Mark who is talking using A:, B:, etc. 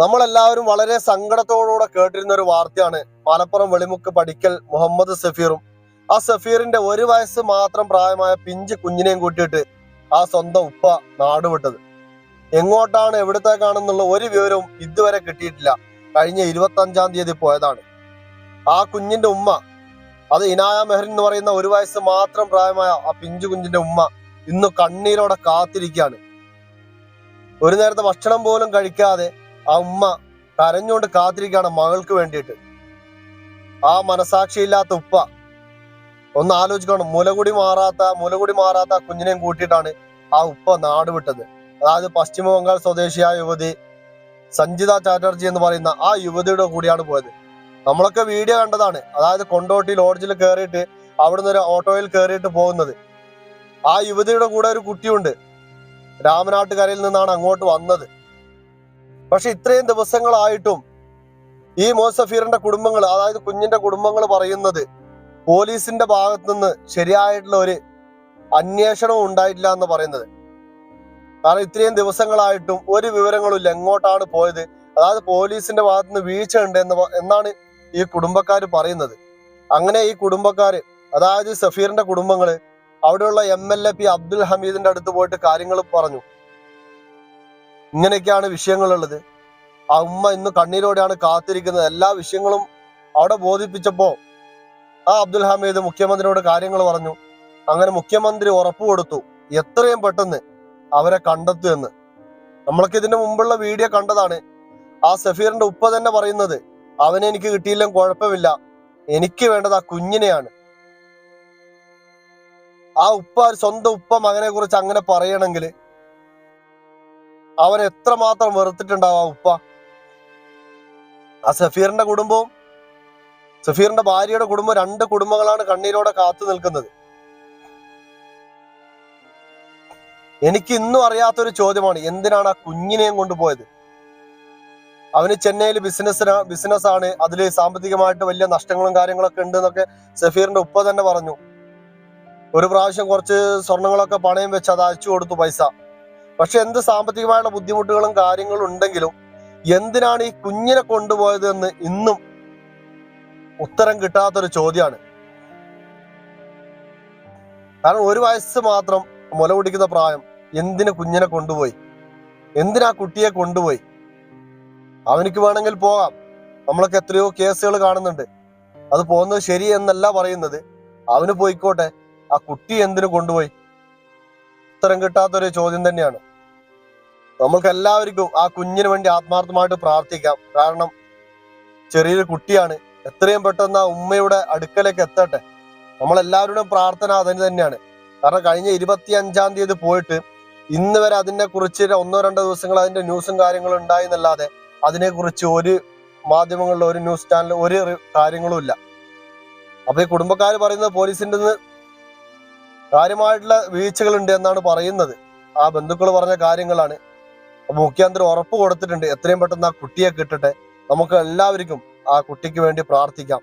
A: നമ്മളെല്ലാവരും വളരെ സങ്കടത്തോടുകൂടെ കേട്ടിരുന്ന ഒരു വാർത്തയാണ് മലപ്പുറം വെളിമുക്ക് പഠിക്കൽ മുഹമ്മദ് സഫീറും. ആ സഫീറിന്റെ ഒരു വയസ്സ് മാത്രം പ്രായമായ പിഞ്ച് കുഞ്ഞിനെയും കൂട്ടിയിട്ട് ആ സ്വന്തം ഉപ്പ നാടുവിട്ടത് എങ്ങോട്ടാണ് എവിടത്തേക്കാണെന്നുള്ള ഒരു വിവരവും ഇതുവരെ കിട്ടിയിട്ടില്ല. കഴിഞ്ഞ ഇരുപത്തി അഞ്ചാം തീയതി പോയതാണ്. ആ കുഞ്ഞിന്റെ ഉമ്മ അത് ഇനായ മെഹറിൻ എന്ന് പറയുന്ന ഒരു വയസ്സ് മാത്രം പ്രായമായ ആ പിഞ്ചു കുഞ്ഞിന്റെ ഉമ്മ ഇന്ന് കണ്ണീരോടെ കാത്തിരിക്കുകയാണ്. ഒരു നേരത്തെ ഭക്ഷണം പോലും കഴിക്കാതെ ആ ഉമ്മ കരഞ്ഞുകൊണ്ട് കാത്തിരിക്കുകയാണ് മകൾക്ക് വേണ്ടിയിട്ട്. ആ മനസാക്ഷിയില്ലാത്ത ഉപ്പ ഒന്ന് ആലോചിക്കണം. മുലകുടി മാറാത്ത മുലകുടി മാറാത്ത കുഞ്ഞിനെയും കൂട്ടിയിട്ടാണ് ആ ഉപ്പ നാട് വിട്ടത്. അതായത് പശ്ചിമ ബംഗാൾ സ്വദേശിയായ യുവതി സഞ്ജിത ചാറ്റർജി എന്ന് പറയുന്ന ആ യുവതിയുടെ കൂടിയാണ് പോയത്. നമ്മളൊക്കെ വീഡിയോ കണ്ടതാണ്. അതായത് കൊണ്ടോട്ടി ലോഡ്ജിൽ കയറിയിട്ട് അവിടുന്ന് ഒരു ഓട്ടോയിൽ കയറിയിട്ട് പോകുന്നത്. ആ യുവതിയുടെ കൂടെ ഒരു കുട്ടിയുണ്ട്. രാമനാട്ടുകരയിൽ നിന്നാണ് അങ്ങോട്ട് വന്നത്. പക്ഷെ ഇത്രയും ദിവസങ്ങളായിട്ടും ഈ മോസഫീറിന്റെ കുടുംബങ്ങൾ അതായത് കുഞ്ഞിന്റെ കുടുംബങ്ങൾ പറയുന്നത് പോലീസിന്റെ ഭാഗത്തു നിന്ന് ശരിയായിട്ടുള്ള ഒരു അന്വേഷണവും ഉണ്ടായിട്ടില്ല എന്ന് പറയുന്നത്. കാരണം ഇത്രയും ദിവസങ്ങളായിട്ടും ഒരു വിവരങ്ങളും ഇല്ല എങ്ങോട്ടാണ് പോയത്? അതായത് പോലീസിന്റെ ഭാഗത്തുനിന്ന് വീഴ്ച ഉണ്ട് എന്ന് എന്നാണ് ഈ കുടുംബക്കാർ പറയുന്നത്. അങ്ങനെ ഈ കുടുംബക്കാര് അതായത് സഫീറിന്റെ കുടുംബങ്ങൾ അവിടെയുള്ള M L A P Abdul ഹമീദിന്റെ അടുത്ത് പോയിട്ട് കാര്യങ്ങൾ പറഞ്ഞു. ഇങ്ങനെയൊക്കെയാണ് വിഷയങ്ങളുള്ളത്. ആ ഉമ്മ ഇന്ന് കണ്ണീരോടെയാണ് കാത്തിരിക്കുന്നത്. എല്ലാ വിഷയങ്ങളും അവിടെ ബോധിപ്പിച്ചപ്പോ ആ അബ്ദുൽ ഹമീദ് മുഖ്യമന്ത്രിയോട് കാര്യങ്ങൾ പറഞ്ഞു. അങ്ങനെ മുഖ്യമന്ത്രി ഉറപ്പ് കൊടുത്തു. എത്രയും പെട്ടെന്ന് അവരെ കണ്ടെത്തു എന്ന്. നമ്മൾക്ക് ഇതിന്റെ മുമ്പുള്ള വീഡിയോ കണ്ടതാണ്. ആ സഫീറിന്റെ ഉപ്പ തന്നെ പറയുന്നത് അവനെ എനിക്ക് കിട്ടിയില്ലെങ്കിൽ കുഴപ്പമില്ല. എനിക്ക് വേണ്ടത് ആ കുഞ്ഞിനെയാണ്. ആ ഉപ്പ സ്വന്തം ഉപ്പ മകനെ കുറിച്ച് അങ്ങനെ പറയണമെങ്കിൽ അവൻ എത്രമാത്രം വെറുത്തിട്ടുണ്ടാവും ഉപ്പ? ആ സഫീറിന്റെ കുടുംബവും സഫീറിന്റെ ഭാര്യയുടെ കുടുംബം രണ്ട് കുടുംബങ്ങളാണ് കണ്ണീരോടെ കാത്തു നിൽക്കുന്നത്. എനിക്ക് ഇന്നും അറിയാത്തൊരു ചോദ്യമാണ് എന്തിനാണ് ആ കുഞ്ഞിനെയും കൊണ്ടുപോയത്? അവന് ചെന്നൈയിൽ ബിസിനസ് ബിസിനസ് ആണ് അതിൽ സാമ്പത്തികമായിട്ട് വലിയ നഷ്ടങ്ങളും കാര്യങ്ങളൊക്കെ ഉണ്ട് എന്നൊക്കെ സഫീറിന്റെ ഉപ്പ തന്നെ പറഞ്ഞു. ഒരു പ്രാവശ്യം കുറച്ച് സ്വർണങ്ങളൊക്കെ പണയം വെച്ച് അത് അയച്ചു കൊടുത്തു പൈസ. പക്ഷെ എന്ത് സാമ്പത്തികമായുള്ള ബുദ്ധിമുട്ടുകളും കാര്യങ്ങളും ഉണ്ടെങ്കിലും എന്തിനാണ് ഈ കുഞ്ഞിനെ കൊണ്ടുപോയത് എന്ന് ഇന്നും ഉത്തരം കിട്ടാത്തൊരു ചോദ്യമാണ്. കാരണം ഒരു വയസ്സ് മാത്രം മുല കുടിക്കുന്ന പ്രായം എന്തിന് കുഞ്ഞിനെ കൊണ്ടുപോയി? എന്തിനാ കുട്ടിയെ കൊണ്ടുപോയി? അവനിക്ക് വേണമെങ്കിൽ പോകാം. നമ്മളൊക്കെ എത്രയോ കേസുകൾ കാണുന്നുണ്ട്. അത് പോകുന്നത് ശരി എന്നല്ല പറയുന്നത്. അവന് പോയിക്കോട്ടെ. ആ കുട്ടി എന്തിനു കൊണ്ടുപോയി? ഉത്തരം കിട്ടാത്തൊരു ചോദ്യം തന്നെയാണ്. നമ്മൾക്ക് എല്ലാവർക്കും ആ കുഞ്ഞിന് വേണ്ടി ആത്മാർത്ഥമായിട്ട് പ്രാർത്ഥിക്കാം. കാരണം ചെറിയൊരു കുട്ടിയാണ്. എത്രയും പെട്ടെന്ന് ആ ഉമ്മയുടെ അടുക്കലേക്ക് എത്തട്ടെ. നമ്മളെല്ലാവരുടെയും പ്രാർത്ഥന അതിന് തന്നെയാണ്. കാരണം കഴിഞ്ഞ ഇരുപത്തി അഞ്ചാം തീയതി പോയിട്ട് ഇന്ന് വരെ അതിനെ കുറിച്ച് ഒന്നോ രണ്ടോ ദിവസങ്ങൾ അതിന്റെ ന്യൂസും കാര്യങ്ങളും ഉണ്ടായി എന്നല്ലാതെ അതിനെക്കുറിച്ച് ഒരു മാധ്യമങ്ങളിൽ ഒരു ന്യൂസ് ചാനൽ ഒരു കാര്യങ്ങളും ഇല്ല. അപ്പൊ ഈ കുടുംബക്കാർ പറയുന്നത് പോലീസിന്റെ കാര്യമായിട്ടുള്ള വീഴ്ചകളുണ്ട് എന്നാണ് പറയുന്നത്. ആ ബന്ധുക്കൾ പറഞ്ഞ കാര്യങ്ങളാണ്. മുഖ്യമന്ത്രി ഉറപ്പ് കൊടുത്തിട്ടുണ്ട്. എത്രയും പെട്ടെന്ന് ആ കുട്ടിയെ കിട്ടട്ടെ. നമുക്ക് എല്ലാവർക്കും ആ കുട്ടിക്ക് വേണ്ടി പ്രാർത്ഥിക്കാം.